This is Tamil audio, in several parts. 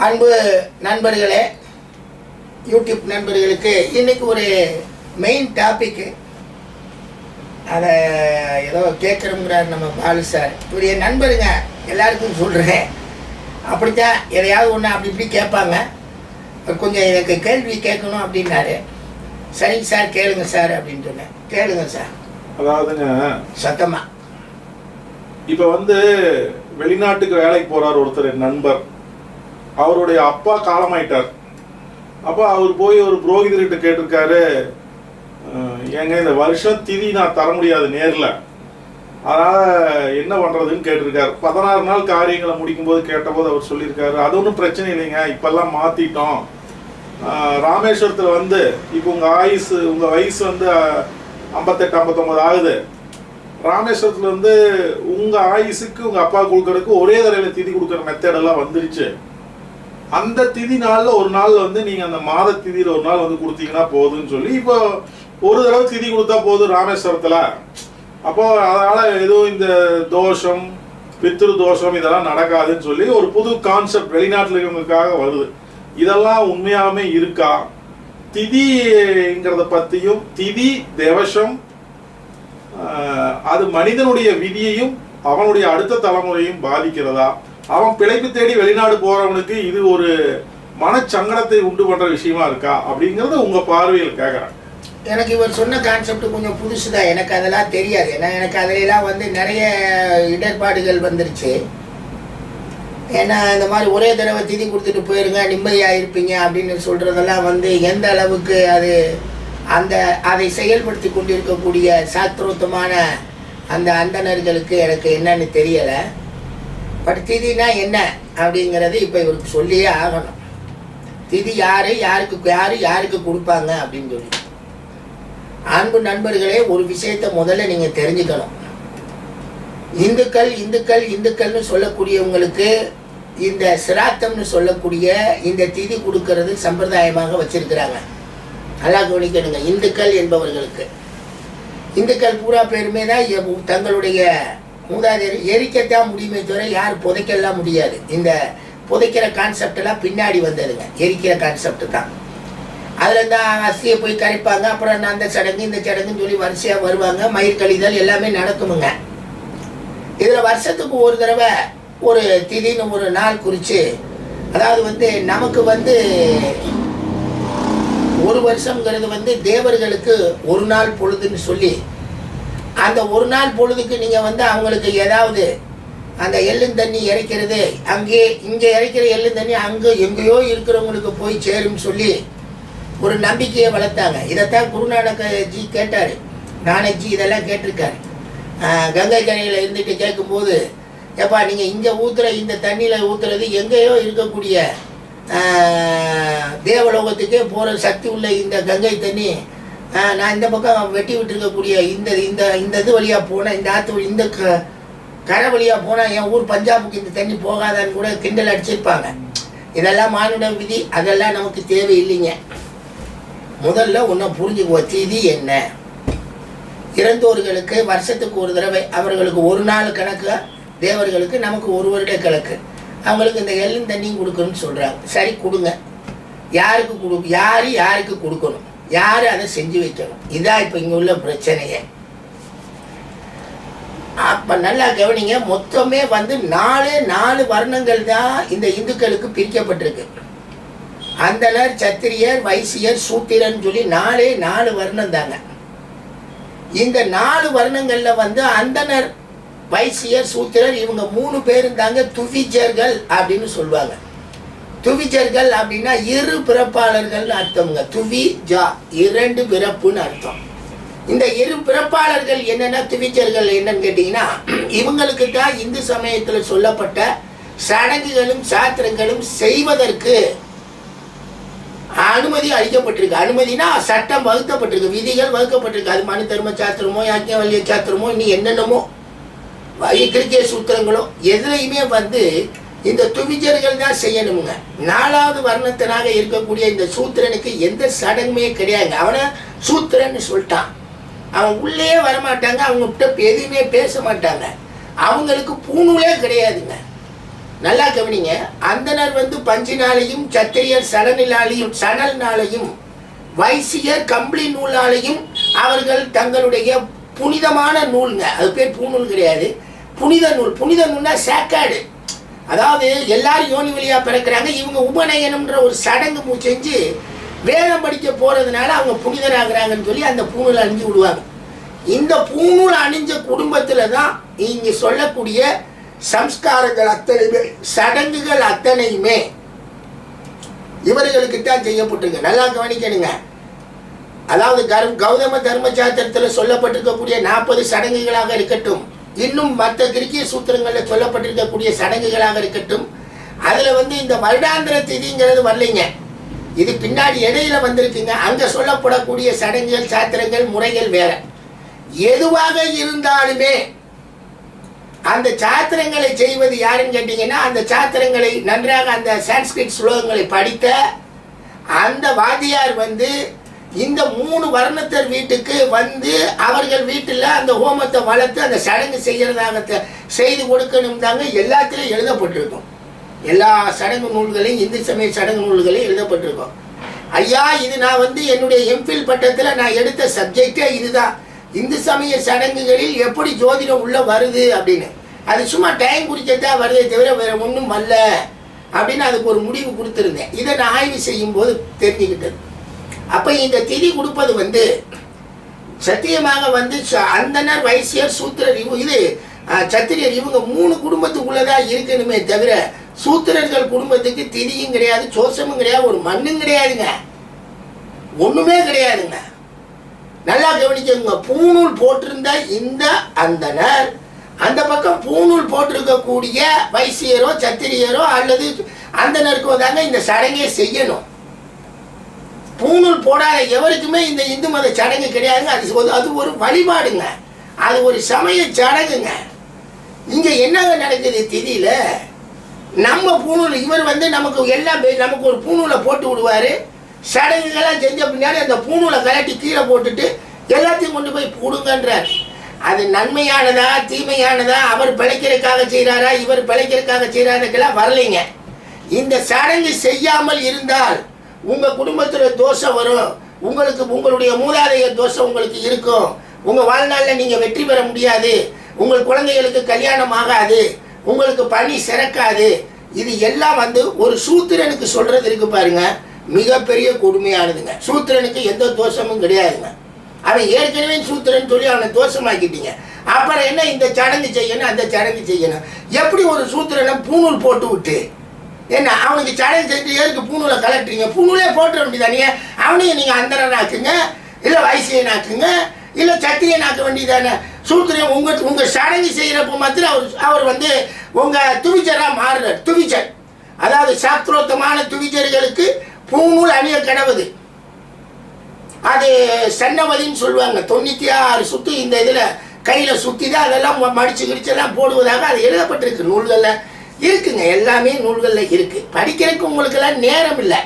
அன்பு நண்பர்களே யூடியூப் நண்பர்களுக்கு இன்னைக்கு ஒரு மெயின் டாபிக்கு அதை ஏதோ கேட்குறோங்கிறார் நம்ம பாலு சார் இவர் என் நண்பருங்க எல்லாருக்கும் சொல்கிறேன் அப்படித்தான் எதையாவது ஒன்று அப்படி இப்படி கேட்பாங்க. கொஞ்சம் எனக்கு கேள்வி கேட்கணும் அப்படின்னாரு. சரிங்க சார் கேளுங்க சார் அப்படின்னு சொன்னேன். கேளுங்க சார் அதாவதுங்க சத்தமாக இப்ப வந்து வெளிநாட்டுக்கு வேலைக்கு போறார் ஒருத்தர் நண்பர். அவருடைய அப்பா காலமாயிட்டார். அப்போ அவர் போய் ஒரு புரோகிதர்கிட்ட கேட்டிருக்காரு ஏங்க இந்த வருஷம் திதி நான் தர முடியாது நேரில். அதனால் என்ன பண்ணுறதுன்னு கேட்டிருக்காரு. பதினாறு நாள் காரியங்களை முடிக்கும்போது கேட்டபோது அவர் சொல்லியிருக்காரு அது ஒன்றும் பிரச்சனை இல்லைங்க இப்போல்லாம் மாற்றிட்டோம் ராமேஸ்வரத்தில் வந்து இப்போ உங்கள் ஆயுசு உங்கள் வயசு வந்து ஐம்பத்தெட்டு ஐம்பத்தொம்பது ஆகுது. ராமேஸ்வரத்தில் வந்து உங்கள் ஆயுசுக்கு உங்கள் அப்பா கொடுக்கறதுக்கு ஒரே தடவையில திதி கொடுக்குற மெத்தடெல்லாம் வந்துருச்சு. அந்த திதி நாள்ல ஒரு நாள் வந்து நீங்க அந்த மாத திதியில ஒரு நாள் வந்து கொடுத்தீங்கன்னா போதும்னு சொல்லி இப்போ ஒரு தடவை திதி கொடுத்தா போதும் ராமேஸ்வரத்துல. அப்போ அதனால எதுவும் இந்த தோஷம் பித்ரு தோஷம் இதெல்லாம் நடக்காதுன்னு சொல்லி ஒரு புது கான்செப்ட் வெளிநாட்டில் இருக்கிறவங்களுக்காக வருது. இதெல்லாம் உண்மையாவே இருக்கா? திதிங்கிறத பத்தியும் திதி தேவசம் அது மனிதனுடைய விதியையும் அவனுடைய அடுத்த தலைமுறையும் பாதிக்கிறதா? அவன் பிழைப்பு தேடி வெளிநாடு போறவனுக்கு இது ஒரு மனச்சங்கடத்தை உண்டு பண்ற விஷயமா இருக்கா அப்படிங்கறத உங்க பார்வையில் கேக்குறேன் எனக்கு இவர் சொன்ன கான்செப்ட் கொஞ்சம் புதுசு தான் எனக்கு அதெல்லாம் தெரியாது. ஏன்னா எனக்கு அதிலெல்லாம் வந்து நிறைய இடர்பாடுகள் வந்துருச்சு. ஏன்னா இந்த மாதிரி ஒரே தடவை திதி கொடுத்துட்டு போயிருங்க நிம்மதியாக இருப்பீங்க அப்படின்னு சொல்கிறதெல்லாம் வந்து எந்த அளவுக்கு அது அந்த அதை செயல்படுத்தி கொண்டிருக்கக்கூடிய சாத்திரோத்தமான அந்த அந்தணர்களுக்கு எனக்கு என்னன்னு தெரியலை. பட் திதினா என்ன அப்படிங்கிறது இப்போ இவருக்கு சொல்லியே ஆகணும். திதி யார் யாருக்கு யார் யாருக்கு கொடுப்பாங்க அப்படின்னு சொல்லி. அன்பு நண்பர்களே ஒரு விஷயத்தை முதல்ல நீங்கள் தெரிஞ்சுக்கணும். இந்துக்கள் இந்துக்கள் இந்துக்கள்னு சொல்லக்கூடியவங்களுக்கு இந்த சிராத்தம்னு சொல்லக்கூடிய இந்த திதி கொடுக்கறது சம்பிரதாயமாக வச்சிருக்கிறாங்க. நல்லா கவனிக்கணுங்க. இந்துக்கள் என்பவர்களுக்கு. இந்துக்கள் பூரா பேருமே தான் எ- தங்களுடைய மூதாதையர் எரிக்கத்தான் முடியுமே தவிர யார் புதைக்கலாம் முடியாது. இந்த புதைக்கிற கான்செப்டெல்லாம் பின்னாடி வந்ததுங்க. எரிக்கிற கான்செப்ட் தான். அதில் இந்த அஸ்தியை போய் கரைப்பாங்க. அப்புறம் அந்த சடங்கு இந்த சடங்குன்னு சொல்லி வரிசையாக வருவாங்க. மயிர் கழிதல் எல்லாமே நடக்குமுங்க. இதில் வருஷத்துக்கு ஒரு தடவை ஒரு திடீர்னு ஒரு நாள் குறித்து அதாவது வந்து நமக்கு வந்து ஒரு வருஷங்கிறது வந்து தேவர்களுக்கு ஒரு நாள் பொழுதுன்னு சொல்லி அந்த ஒரு நாள் பொழுதுக்கு நீங்கள் வந்து அவங்களுக்கு ஏதாவது அந்த எள்ளும் தண்ணி இறைக்கிறது அங்கே இங்கே இறைக்கிற எள்ளும் தண்ணி அங்கே எங்கேயோ இருக்கிறவங்களுக்கு போய் சேரும்னு சொல்லி ஒரு நம்பிக்கையை வளர்த்தாங்க. இதைத்தான் குருநானக ஜி கேட்டார். நானக்ஜி இதெல்லாம் கேட்டிருக்காரு. கங்கை கரையில் இருந்துட்டு கேட்கும்போது ஏப்பா நீங்கள் இங்கே ஊற்றுற இந்த தண்ணியில் ஊற்றுறது எங்கேயோ இருக்கக்கூடிய தேவலோகத்துக்கே போகிற சக்தி உள்ள இந்த கங்கை தண்ணி நான் இந்த பக்கம் வெட்டி விட்டுருக்கக்கூடிய இந்த இந்த இந்த இது வழியாக போனேன் இந்த ஆற்று வழி- இந்த க கரை வழியாக போனால் என் ஊர் பஞ்சாபுக்கு இந்த தண்ணி போகாதான்னு கூட கிண்டல் அடிச்சிருப்பாங்க. இதெல்லாம் மானுட விதி அதெல்லாம் நமக்கு தேவையில்லைங்க. முதல்ல ஒன்றை புரிஞ்சுக்குவோ தீதி என்ன? இறந்தோர்களுக்கு வருஷத்துக்கு ஒரு தடவை அவர்களுக்கு ஒரு நாள் கணக்கு தேவர்களுக்கு நமக்கு ஒரு வருட கணக்கு. அவங்களுக்கு இந்த எள்ளும் தண்ணியும் கொடுக்கணும்னு சொல்கிறாங்க சரி கொடுங்க. யாருக்கு கொடு யார் யாருக்கு கொடுக்கணும்? யார் அதை செஞ்சு வைக்கணும்? இதான் இப்போ இங்கே உள்ள பிரச்சனையே. அப்போ நல்லா கவனிங்க மொத்தமே வந்து நாலே நாலு வர்ணங்கள் தான் இந்த இந்துக்களுக்கு பிரிக்கப்பட்டிருக்கு. அந்தனர் சத்திரியர் வைசியர் சூத்திரன் சொல்லி நாலே நாலு வர்ணம் தாங்க. இந்த நாலு வர்ணங்களில் வந்து அந்தனர் வைசியர் சூத்திரர் இவங்க மூணு பேரும் தாங்க துவிஜர்கள் அப்படின்னு சொல்லுவாங்க. துவிச்சர்கள் அப்படின்னா இரு பிறப்பாளர்கள்னு அர்த்தம்ங்க. துவி ஜா இரண்டு பிறப்புன்னு அர்த்தம். இந்த இரு பிறப்பாளர்கள் என்னென்ன துவிச்சர்கள் என்னன்னு கேட்டிங்கன்னா இவங்களுக்கு தான் இந்து சமயத்தில் சொல்லப்பட்ட சடங்குகளும் சாத்திரங்களும் செய்வதற்கு அனுமதி அளிக்கப்பட்டிருக்கு. அனுமதினா சட்டம் வகுக்கப்பட்டிருக்கு விதிகள் வகுக்கப்பட்டிருக்கு. அது மனு தர்ம சாஸ்திரமோ யாக்கியவல்ய சாஸ்திரமோ இன்னும் என்னென்னமோ கிரிக்கே சூத்திரங்களோ எதுலையுமே வந்து இந்த துவிஜர்கள் தான் செய்யணுங்க நாலாவது வர்ணத்தினாக இருக்கக்கூடிய இந்த சூத்திரனுக்கு எந்த சடங்குமே கிடையாது. அவனை சூத்திரன்னு சொல்லிட்டான். அவன் உள்ளே வரமாட்டாங்க அவங்க கிட்ட எதுவுமே பேச மாட்டாங்க. அவங்களுக்கு பூணூலே கிடையாதுங்க. நல்லா கவனிங்க. அந்தனர் வந்து பஞ்சினாலையும் சத்திரியர் சடனிலாலையும் சணல்னாலையும் வைசியர் கம்பளி நூலாலையும் அவர்கள் தங்களுடைய புனிதமான நூல்ங்க. அது பேர் பூநூல் கிடையாது. புனித நூல். புனித நூல்னா சேக்காடு. அதாவது எல்லாரும் யோனி வழியாக பிறக்கிறாங்க. இவங்க உபநயனம்ன்ற ஒரு சடங்கு செஞ்சு வேதம் படிக்க போகிறதுனால அவங்க புனிதராகிறாங்கன்னு சொல்லி அந்த பூணூல் அணிஞ்சு விடுவாங்க. இந்த பூணூல் அணிஞ்ச குடும்பத்தில் தான் இங்கே சொல்லக்கூடிய சம்ஸ்காரங்கள் அத்தனையுமே சடங்குகள் அத்தனையுமே இவர்களுக்கு தான் செய்யப்பட்டிருக்கு. நல்லா கவனிக்கணுங்க. அதாவது கரும் கௌதம தர்ம சாத்திரத்தில் சொல்லப்பட்டிருக்கக்கூடிய நாற்பது சடங்குகளாக இருக்கட்டும். இன்னும் மற்ற கிரிக்கிய சூத்திரங்களில் சொல்லப்பட்டிருக்கக்கூடிய சடங்குகளாக இருக்கட்டும் அதில் வந்து இந்த வருடாந்திர திதிங்கிறது வரலைங்க. இது பின்னாடி இடையில வந்திருக்குங்க. அங்கே சொல்லப்படக்கூடிய சடங்குகள் சாத்திரங்கள் முறைகள் வேற. எதுவாக இருந்தாலுமே அந்த சாத்திரங்களை செய்வது யாருன்னு கேட்டீங்கன்னா அந்த சாத்திரங்களை நன்றாக அந்த சான்ஸ்கிரிட் ஸ்லோகங்களை படித்த அந்த வாதியார் வந்து இந்த மூணு வர்ணத்தர் வீட்டுக்கு வந்து அவர்கள் வீட்டில் அந்த ஹோமத்தை வளர்த்து அந்த சடங்கு செய்கிறதாக செய்து கொடுக்கணும் தாங்க எல்லாத்திலையும் எழுதப்பட்டிருக்கும். எல்லா சடங்கு நூல்களையும் இந்து சமய சடங்கு நூல்களையும் எழுதப்பட்டிருக்கும். ஐயா இது நான் வந்து என்னுடைய எம்ஃபில் பட்டத்தில் நான் எடுத்த சப்ஜெக்டே இதுதான். இந்து சமய சடங்குகளில் எப்படி ஜோதிடம் உள்ளே வருது அப்படின்னு. அது சும்மா டைம் குறிக்கத்தான் வருதே தவிர வேறு ஒன்றும் வரல அப்படின்னு அதுக்கு ஒரு முடிவு கொடுத்துருந்தேன். இதை நான் ஆய்வு செய்யும் போது தெரிஞ்சுக்கிட்டது. அப்போ இந்த திதி கொடுப்பது வந்து சத்தியமாக வந்து ச- அந்தனர் வைசியர் சூத்திரர் இவங்க இது சத்திரியர் இவங்க மூணு குடும்பத்துக்குள்ளதான் இருக்கணுமே தவிர சூத்திரர்கள் குடும்பத்துக்கு திதியும் கிடையாது சோசமும் கிடையாது ஒரு மண்ணும் கிடையாதுங்க. ஒண்ணுமே கிடையாதுங்க. நல்லா கவனிக்கங்க பூணூல் போட்டிருந்த இந்த அந்தனர் அந்த பக்கம் பூணூல் போட்டிருக்கக்கூடிய வைசியரோ சத்திரியரோ அல்லது அந்தனருக்கோ தாங்க இந்த சடங்கை செய்யணும். பூணூல் போடாத எவருக்குமே இந்த இந்து மத சடங்கு கிடையாதுங்க. அது அது ஒரு வழிபாடுங்க. அது ஒரு சமய சடங்குங்க. இங்கே என்னங்க நடக்குது தெரியல நம்ம பூணூல் இவர் வந்து நமக்கு எல்லாம் நமக்கு ஒரு பூணூலை போட்டு விடுவார். சடங்குகள்லாம் செஞ்ச பின்னாடி அந்த பூணூலை கலட்டி கீழே போட்டுட்டு எல்லாத்தையும் கொண்டு போய் போடுங்கன்றார். அது நன்மையானதா தீமையானதா அவர் பிழைக்கிறதுக்காக செய்கிறாரா இவர் பிழைக்கிறதுக்காக செய்கிறாருக்கெல்லாம் வரலைங்க. இந்த சடங்கு செய்யாமல் இருந்தால் உங்க குடும்பத்துல தோஷம் வரும். உங்களுக்கு உங்களுடைய மூதாதைய தோஷம் உங்களுக்கு இருக்கும். உங்க வாழ்நாளில் நீங்க வெற்றி பெற முடியாது. உங்கள் குழந்தைகளுக்கு கல்யாணம் ஆகாது. உங்களுக்கு பணி சிறக்காது. இது எல்லாம் வந்து ஒரு சூத்திரனுக்கு சொல்றது இருக்கு பாருங்க. மிகப்பெரிய கொடுமையானதுங்க. சூத்திரனுக்கு எந்த தோஷமும் கிடையாதுங்க. அவன் ஏற்கனவே சூத்திரன் சொல்லி அவனை தோஷமாக்கிட்டீங்க. அப்புறம் என்ன இந்த சடங்கு செய்யணும் அந்த சடங்கு செய்யணும்? எப்படி ஒரு சூத்திரனை பூணூல் போட்டு விட்டு என்ன அவனுக்கு சடங்கு செஞ்சு எதுக்கு பூணூலை கலட்டுறீங்க? பூணூலே போட்டுற வேண்டியதானே அவனையும் நீங்கள் அந்தரனாக்குங்க இல்லை வைசியனாக்குங்க இல்லை சத்திரியனாக்க வேண்டியதானே சூத்திரம் உங்கள் உங்கள் சடங்கு செய்கிறப்ப மாத்திரம் அவர் அவர் வந்து உங்கள் துவிச்சராக மாறுறார். துவிச்சர். அதாவது சாஸ்திரோத்தமான துவிச்சர்களுக்கு பூநூல் அணிய கிடவுது. அது சென்னவதின்னு சொல்லுவாங்க. தொண்ணூற்றி ஆறு சுத்து இந்த இதில் கையில் சுற்றி தான் அதெல்லாம் மடிச்சு கிடிச்செல்லாம் போடுவதாக அது எழுதப்பட்டிருக்கு நூல்களில். இருக்குங்க எல்லாமே நூல்களில் இருக்குது படிக்கிறதுக்கு உங்களுக்கெல்லாம் நேரம் இல்லை.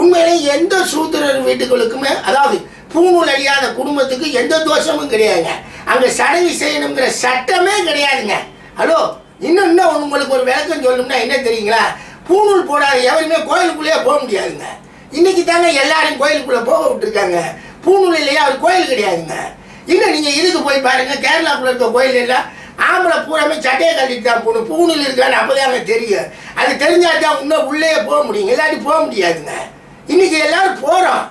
உண்மையிலே எந்த சூத்திரர் வீட்டுகளுக்குமே அதாவது பூணூல் அழியாத குடும்பத்துக்கு எந்த தோஷமும் கிடையாதுங்க. அங்கே சடங்கு செய்யணுங்கிற சட்டமே கிடையாதுங்க. ஹலோ இன்னும் இன்னும் உங்களுக்கு ஒரு விளக்கம் சொல்லணும்னா என்ன தெரியுங்களா? பூணூல் போடாத எவருமே கோயிலுக்குள்ளேயே போக முடியாதுங்க. இன்னைக்கு தாங்க எல்லாரும் கோயிலுக்குள்ளே போக விட்டுருக்காங்க. பூநூல் இல்லையா? அது கோயில் கிடையாதுங்க. இன்னும் நீங்கள் இதுக்கு போய் பாருங்கள் கேரளாக்குள்ளே இருக்க கோயில் எல்லாம் ஆம்பளை பூராமே சட்டையை கட்டிட்டு தான் போகணும். பூணூல் இருக்கான்னு அப்போதாங்க தெரியும். அது தெரிஞ்சால் தான் இன்னும் உள்ளே போக முடியும். இல்லாட்டி போக முடியாதுங்க. இன்னைக்கு எல்லோரும் போகிறோம்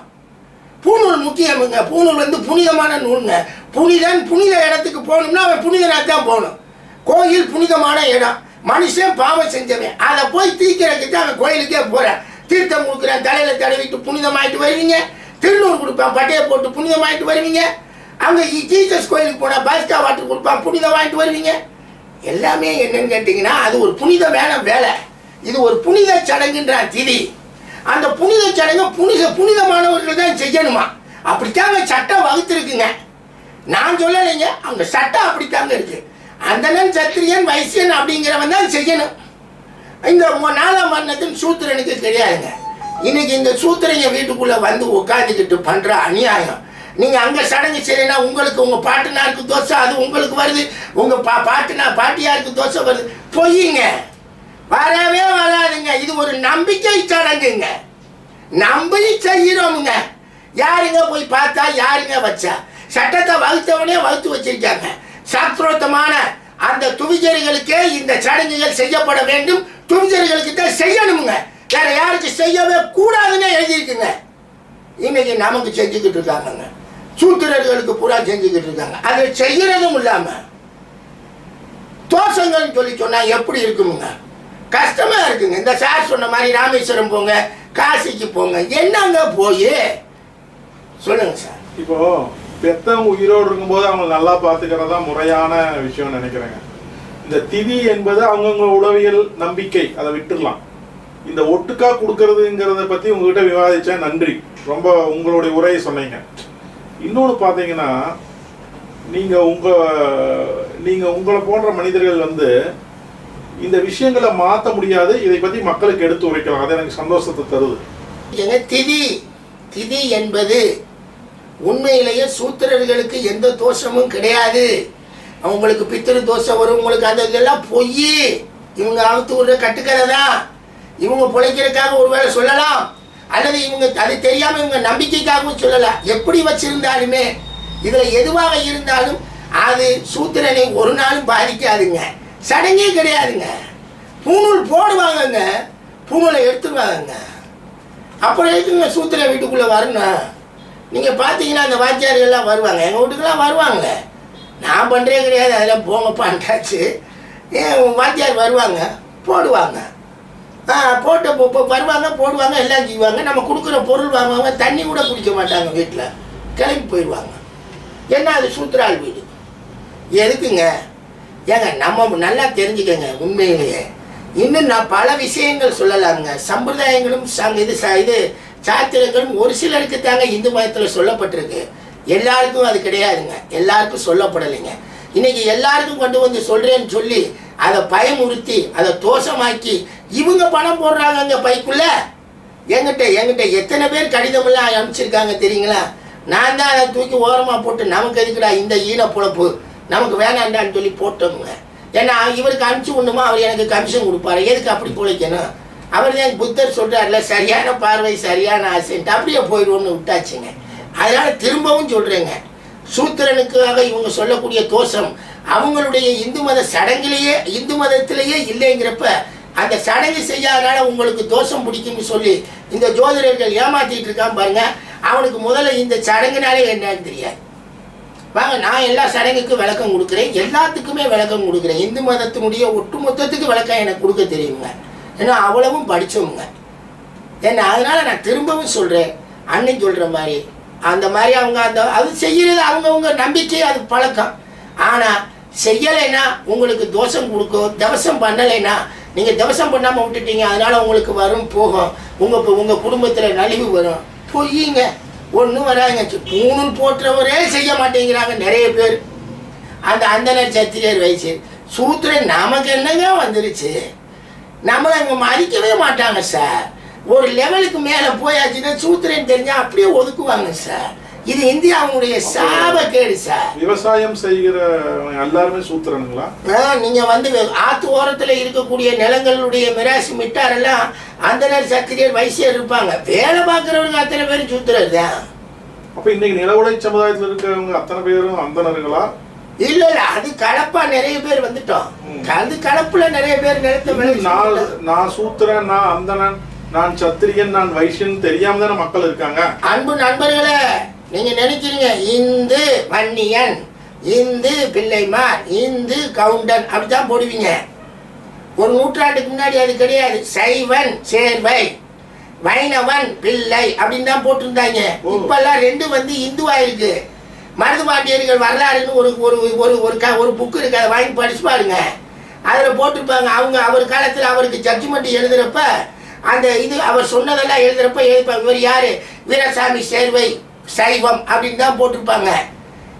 பூணூல் முக்கியமுங்க. பூணூல் வந்து புனிதமான நூலுங்க. புனிதன் புனித இடத்துக்கு போகணும்னா அவன் புனிதனாக தான் போகணும். கோயில் புனிதமான இடம். மனுஷன் பாவம் செஞ்சவன். அதை போய் தீக்கிறதுக்கு தான் அவன் கோயிலுக்கே போகிறேன் தீர்த்தம் கொடுக்குறேன். தலையில் தடவிட்டு புனிதமாயிட்டு வருவீங்க. திருநூறு கொடுப்பேன். பட்டையை போட்டு புனிதமாயிட்டு வருவீங்க. அங்கே ஜீசஸ் கோயிலுக்கு போனால் பாஸ்கா வாட்டர் கொடுப்பான். புனிதம் வாங்கிட்டு வருவீங்க? எல்லாமே என்னன்னு கேட்டிங்கன்னா அது ஒரு புனித வேலை வேலை இது ஒரு புனித சடங்குன்ற திதி. அந்த புனித சடங்கு புனித புனிதமானவர்கள் தான் செய்யணுமா? அப்படித்தாங்க சட்டம் வகுத்திருக்குங்க. நான் சொல்லலைங்க அவங்க சட்டம் அப்படித்தாங்க இருக்கு. அந்தனன் சத்திரியன் வைசியன் அப்படிங்கிறவன் தான் செய்யணும். இந்த நாலாம் வர்ணத்தின் சூத்திரனுக்கு தெரியாதுங்க. இன்னைக்கு இந்த சூத்திரங்க வீட்டுக்குள்ளே வந்து உட்காந்துக்கிட்டு பண்ணுற அநியாயம். நீங்க அங்க சடங்கு செய்யலைன்னா உங்களுக்கு உங்க பாட்டுனாருக்கு தோசை அது உங்களுக்கு வருது. உங்க பா பாட்டுனா பாட்டியாருக்கு தோசை வருது. பொய்யுங்க. வரவே வராதுங்க. இது ஒரு நம்பிக்கை சடங்குங்க. நம்பி செய்கிறோமுங்க யாருங்க போய் பார்த்தா யாருங்க வச்சா? சட்டத்தை வகுத்தவனே வகுத்து வச்சிருக்காங்க. சாஸ்திரோத்தமான அந்த துவிஜர்களுக்கே இந்த சடங்குகள் செய்யப்பட வேண்டும். துவிஜர்களுக்கு தான் செய்யணுங்க வேற யாருக்கு செய்யவே கூடாதுன்னு எழுதியிருக்குங்க. இன்னைக்கு நமக்கு செஞ்சுக்கிட்டு இருக்காங்கங்க. சூத்திரர்களுக்கு பூரா செஞ்சுக்கிட்டு இருக்காங்க. அதை செய்யறதும் இல்லாம தோஷங்கள்னு சொல்லி சொன்னா எப்படி இருக்குமுங்க? கஷ்டமா இருக்குங்க. இந்த சார் சொன்ன மாதிரி ராமேஸ்வரம் போங்க காசிக்கு போங்க என்னங்க போய்? சொல்லுங்க சார். இப்போ பெத்தவங்க உயிரோடு இருக்கும்போது அவங்க நல்லா பார்த்துக்கிறதா முறையான விஷயம் நினைக்கிறேங்க. இந்த திதி என்பது அவங்கவுங்க உளவியல் நம்பிக்கை அதை விட்டுடலாம். இந்த ஒட்டுக்கா கொடுக்கறதுங்கிறத பத்தி உங்ககிட்ட விவாதிச்சேன். நன்றி. ரொம்ப உங்களுடைய உரையை சொன்னீங்க. இன்னொன்று பார்த்தீங்கன்னா நீங்கள் உங்கள் நீங்கள் உங்களை போன்ற மனிதர்கள் வந்து இந்த விஷயங்களை மாற்ற முடியாது இதை பற்றி மக்களுக்கு எடுத்து உரைக்கலாம். அது எனக்கு சந்தோஷத்தை தருது. எங்க திதி திதி என்பது உண்மையிலேயே சூத்திரர்களுக்கு எந்த தோஷமும் கிடையாது. அவங்களுக்கு பித்திரு தோஷம் வரும் உங்களுக்கு அந்த இதெல்லாம் பொய். இவங்க அவுத்து விடுற கட்டுக்கதை தான் இவங்க பிழைக்கிறதுக்காக ஒருவேளை சொல்லலாம். அல்லது இவங்க அது தெரியாம இவங்க நம்பிக்கைக்காகவும் சொல்லலாம் எப்படி வச்சிருந்தாலுமே இதுல எதுவாக இருந்தாலும் அது சூத்திரனை ஒரு நாளும் பாதிக்காதுங்க. சடங்கே கிடையாதுங்க. பூணூல் போடுவாங்கங்க. பூணூலை எடுத்துருவாங்கங்க. அப்புறம் எதுக்குங்க சூத்திர வீட்டுக்குள்ளே வரணும்? நீங்கள் பார்த்தீங்கன்னா அந்த வாத்தியார்கள்லாம் வருவாங்க. எங்கள் வீட்டுக்கெல்லாம் வருவாங்க. நான் பண்ணுறே கிடையாது. அதெல்லாம் போங்கப்பான்ட்டாச்சு. ஏன் வாத்தியார் வருவாங்க? போடுவாங்க. போட்டு இப்போ வருவாங்க போடுவாங்க எல்லாம் செய்வாங்க. நம்ம கொடுக்குற பொருள் வாங்குவாங்க தண்ணி கூட குடிக்க மாட்டாங்க வீட்டில் கிளம்பி போயிடுவாங்க. என்ன அது சூத்திரால் வீடு? எதுக்குங்க? ஏங்க நம்ம நல்லா தெரிஞ்சுக்கங்க உண்மையிலேயே. இன்னும் நான் பல விஷயங்கள் சொல்லலாங்க சம்பிரதாயங்களும் இது இது சாத்திரங்களும் ஒரு சிலருக்கு தாங்க இந்து மதத்தில் சொல்லப்பட்டிருக்கு. எல்லாருக்கும் அது கிடையாதுங்க. எல்லாருக்கும் சொல்லப்படலைங்க. இன்னைக்கு எல்லாருக்கும் கொண்டு வந்து சொல்கிறேன்னு சொல்லி அதை பயமுறுத்தி அதை தோஷமாக்கி இவங்க பணம் போடுறாங்கங்க பைக்குள்ள. எங்கிட்ட எங்கிட்ட எத்தனை பேர் கடிதமெல்லாம் அனுப்பிச்சிருக்காங்க தெரியுங்களா? நான் தான் அதை தூக்கி ஓரமாக போட்டு நமக்கு எதுக்குடா இந்த ஈன பொழப்பு? நமக்கு வேணாண்டான்னு சொல்லி போட்டோமுங்க. ஏன்னா இவருக்கு அனுப்பிச்சு ஒண்ணுமா அவர் எனக்கு கமிஷன் கொடுப்பாரு. எதுக்கு அப்படி பொழைக்கணும்? அவர் தான் புத்தர் சொல்கிறார்ல சரியான பார்வை சரியான ஆசைன்ட்டு அப்படியே போயிடுவோம்னு விட்டாச்சுங்க. அதனால் திரும்பவும் சொல்கிறேங்க சூத்திரனுக்காக இவங்க சொல்லக்கூடிய தோஷம் அவங்களுடைய இந்து மத சடங்கிலேயே இந்து மதத்திலேயே இல்லைங்கிறப்ப அந்த சடங்கு செய்யாதனால உங்களுக்கு தோஷம் பிடிக்கும்னு சொல்லி இந்த ஜோதிடர்கள் ஏமாத்திட்டு இருக்கான் பாருங்க. அவனுக்கு முதல்ல இந்த சடங்குனாலே என்னன்னு தெரியாது. வாங்க நான் எல்லா சடங்குக்கும் விளக்கம் கொடுக்குறேன். எல்லாத்துக்குமே விளக்கம் கொடுக்குறேன். இந்து மதத்தினுடைய ஒட்டு மொத்தத்துக்கு விளக்கம் எனக்கு கொடுக்க தெரியுங்க. ஏன்னா அவ்வளவும் படித்தவங்க ஏன்னா அதனால நான் திரும்பவும் சொல்கிறேன் அண்ணன் சொல்கிற மாதிரி அந்த மாதிரி அவங்க அந்த அது செய்கிறது அவங்கவுங்க நம்பிக்கை அது பழக்கம். ஆனால் செய்யலைன்னா உங்களுக்கு தோஷம் கொடுக்கும் தவசம் பண்ணலைன்னா நீங்க தவசம் பண்ணாம விட்டுட்டீங்க அதனால உங்களுக்கு வரும் போகும். உங்க உங்க குடும்பத்துல நலிவு வரும். பொய்யுங்க ஒன்றும் வராங்க பூணூல் போற்றவரே செய்ய மாட்டேங்கிறாங்க நிறைய பேர். அந்த அந்தனர் சத்திரியர் வயசு. சூத்திரன் நமக்கு என்னங்க வந்துருச்சு? நம்மளை அவங்க மதிக்கவே மாட்டாங்க சார். ஒரு லெவலுக்கு மேலே போயாச்சுன்னா சூத்திரன் தெரிஞ்சா அப்படியே ஒதுக்குவாங்க சார். இது இந்தியாவுடைய சாபக்கேடு சார். விவசாயம் செய்கிற எல்லாருமே சூத்திரனுங்களா நீங்க வந்து ஆத்து ஓரத்துல இருக்கக்கூடிய நிலங்களுடைய மிராசி மிட்டாரெல்லாம் அந்தனர் சத்திரியர் வைசியர் இருப்பாங்க. வேலை பார்க்குறவங்க அத்தனை பேரும் சூத்திரர் தான். அப்ப இன்னைக்கு நிலவுடை சமுதாயத்துல இருக்கிறவங்க அத்தனை பேரும் அந்தணர்களா இல்ல இல்ல அது கலப்பா நிறைய பேர் வந்துட்டோம். அது கலப்புல நிறைய பேர் நிலத்தை நான் நான் சூத்திரன் நான் அந்தணன் நான் சத்திரியன் நான் வைசியன் தெரியாம தானே மக்கள் இருக்காங்க. அன்பு நண்பர்களே நீங்க நினைக்கிறீங்க இந்து வன்னியன் இந்து பிள்ளைமார் இந்து கவுண்டன் அப்படித்தான் போடுவீங்க. ஒரு நூற்றாண்டுக்கு முன்னாடி அது கிடையாது. சைவன் சேர்வை வைணவன் பிள்ளை அப்படின்னு தான் போட்டிருந்தாங்க. இப்பெல்லாம் ரெண்டு வந்து இந்துவா இருக்கு. மருது பாண்டியர்கள் வரலாறுன்னு ஒரு ஒரு ஒரு ஒரு க ஒரு புக்கு இருக்கு. அதை வாங்கி படிச்சு பாருங்க. அதில் போட்டிருப்பாங்க. அவங்க அவர் காலத்தில் அவருக்கு ஜட்ஜ்மெண்ட் எழுதுறப்ப அந்த இது அவர் சொன்னதெல்லாம் எழுதுறப்ப எழுதிப்பாங்க இவர் யாரு? வீரசாமி சேர்வை. சைவம் அப்படின்னு தான் போட்டிருப்பாங்க.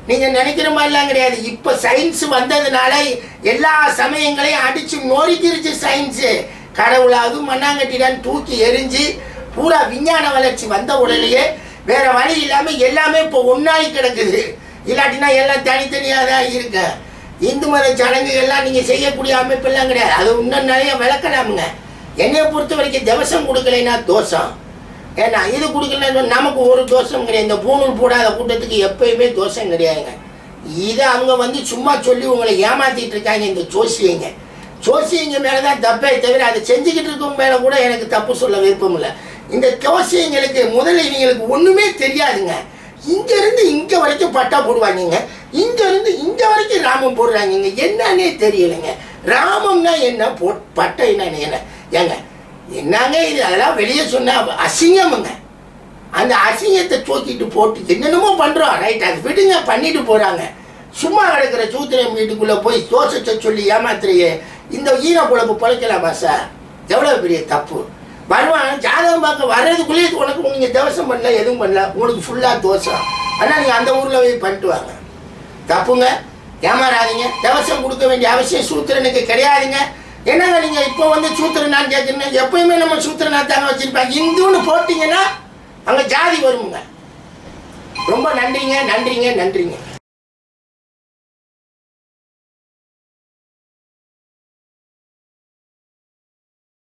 நீங்கள் நினைக்கிற மாதிரிலாம் கிடையாது. இப்போ சயின்ஸ் வந்ததுனால எல்லா சமயங்களையும் அடித்து நொறுக்கிருச்சு சயின்ஸு கடவுளாவது மண்ணாங்கட்டிடான்னு தூக்கி எரிஞ்சு பூரா விஞ்ஞான வளர்ச்சி வந்த உடனேயே வேற வழி இல்லாமல் எல்லாமே இப்போ ஒன்றாகி கிடக்குது. இல்லாட்டினா எல்லாம் தனித்தனியாக தான் இருக்கு. இந்து மத சடங்குகள்லாம் நீங்கள் செய்யக்கூடிய அமைப்பெல்லாம் கிடையாது. அது இன்னும் நிறைய விளக்கலாமுங்க. என்னையை பொறுத்த வரைக்கும் திவசம் கொடுக்கலைன்னா தோஷம். ஏன்னா இது கொடுக்கலன்னா நமக்கு ஒரு தோஷம் கிடையாது. இந்த பூணூல் போடாத கூட்டத்துக்கு எப்பயுமே தோஷம் கிடையாதுங்க. இதை அவங்க வந்து சும்மா சொல்லி உங்களை ஏமாத்திட்டு இருக்காங்க இந்த ஜோசியங்க. ஜோசியங்க மேலே தான் தப்பே தவிர அதை செஞ்சுக்கிட்டு இருக்கவங்க மேலே கூட எனக்கு தப்பு சொல்ல விருப்பம் இல்லை. இந்த ஜோசியங்களுக்கு முதல்ல இவங்களுக்கு ஒன்றுமே தெரியாதுங்க இங்கேருந்து இங்கே வரைக்கும் பட்டா போடுவாங்கங்க. இங்கேருந்து இங்கே வரைக்கும் ராமம் போடுறாங்கங்க. என்னன்னே தெரியலைங்க. ராமம்னா என்ன? போ பட்டை என்னன்னு என்ன? ஏங்க என்னங்க இது? அதெல்லாம் வெளியே சொன்னால் அசிங்கமுங்க. அந்த அசிங்கத்தை தூக்கிட்டு போட்டு என்னென்னமோ பண்ணுறோம் ரைட் அது விடுங்க பண்ணிட்டு போகிறாங்க சும்மா கிடக்கிற சூத்திரம் வீட்டுக்குள்ளே போய் தோசத்தை சொல்லி ஏமாத்துறையே. இந்த ஈன குழம்பு பழைக்கலாமா சார்? எவ்வளோ பெரிய தப்பு. வருவான் ஜாதகம் பார்க்க வர்றதுக்குள்ளேயே உனக்கு நீங்கள் தவசம் பண்ணல எதுவும் பண்ணல. உங்களுக்கு ஃபுல்லாக தோசம் ஆனால் நீங்கள் அந்த ஊரில் போய் பண்ணிட்டு வாங்க. தப்புங்க. ஏமாறாதீங்க. தவசம் கொடுக்க வேண்டிய அவசியம் சூத்திரனுக்கு கிடையாதுங்க. என்னங்க நீங்க இப்போ வந்து சூத்திரனான்னு கேட்குறீங்க எப்பயுமே நம்ம சூத்திரனா தாங்க வச்சிருப்பாங்க. இந்துன்னு போட்டீங்கன்னா அங்க ஜாதி வருமுங்க. ரொம்ப நன்றிங்க நன்றிங்க நன்றிங்க.